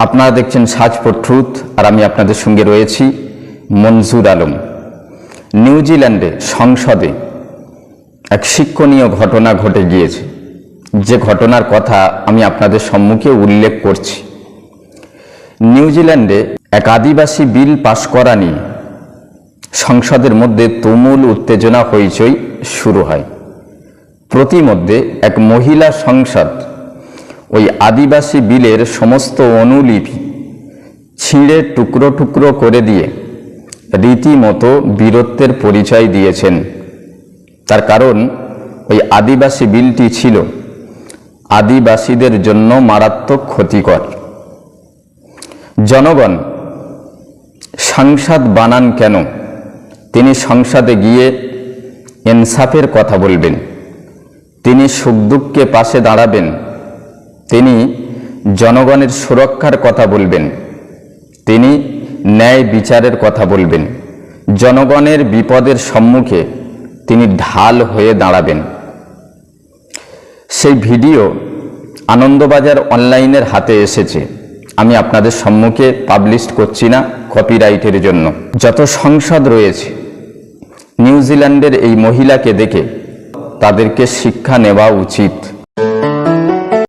আপনারা দেখছেন সাজ ফর ট্রুথ, আর আমি আপনাদের সঙ্গে রয়েছি মনজুর আলম। নিউজিল্যান্ডে সংসদে এক শিক্ষণীয় ঘটনা ঘটে গিয়েছে। যে ঘটনার কথা আমি আপনাদের সম্মুখে উল্লেখ করছি। নিউজিল্যান্ডে এক আদিবাসী বিল পাশ করা নিয়ে সংসদের মধ্যে তুমুল উত্তেজনা হইচই শুরু হয়। প্রতিমধ্যে এক মহিলা সংসদ ওই আদিবাসী বিলের সমস্ত অনুলিপি ছিঁড়ে টুকরো টুকরো করে দিয়ে রীতিমতো বীরত্বের পরিচয় দিয়েছেন। তার কারণ, ওই আদিবাসী বিলটি ছিল আদিবাসীদের জন্য মারাত্মক ক্ষতিকর। জনগণ সাংসদ বানান কেন? তিনি সংসদে গিয়ে ইনসাফের কথা বলবেন। তিনি সুখ দুঃখকে পাশে দাঁড়াবেন। তিনি জনগণের সুরক্ষার কথা বলবেন। তিনি ন্যায় বিচারের কথা বলবেন। জনগণের বিপদের সম্মুখে তিনি ঢাল হয়ে দাঁড়াবেন। সেই ভিডিও আনন্দবাজার অনলাইনের হাতে এসেছে। আমি আপনাদের সম্মুখে পাবলিশ করছি না কপিরাইটের জন্য। যত সংসদ রয়েছে, নিউজিল্যান্ডের এই মহিলাকে দেখে তাদেরকে শিক্ষা নেওয়া উচিত।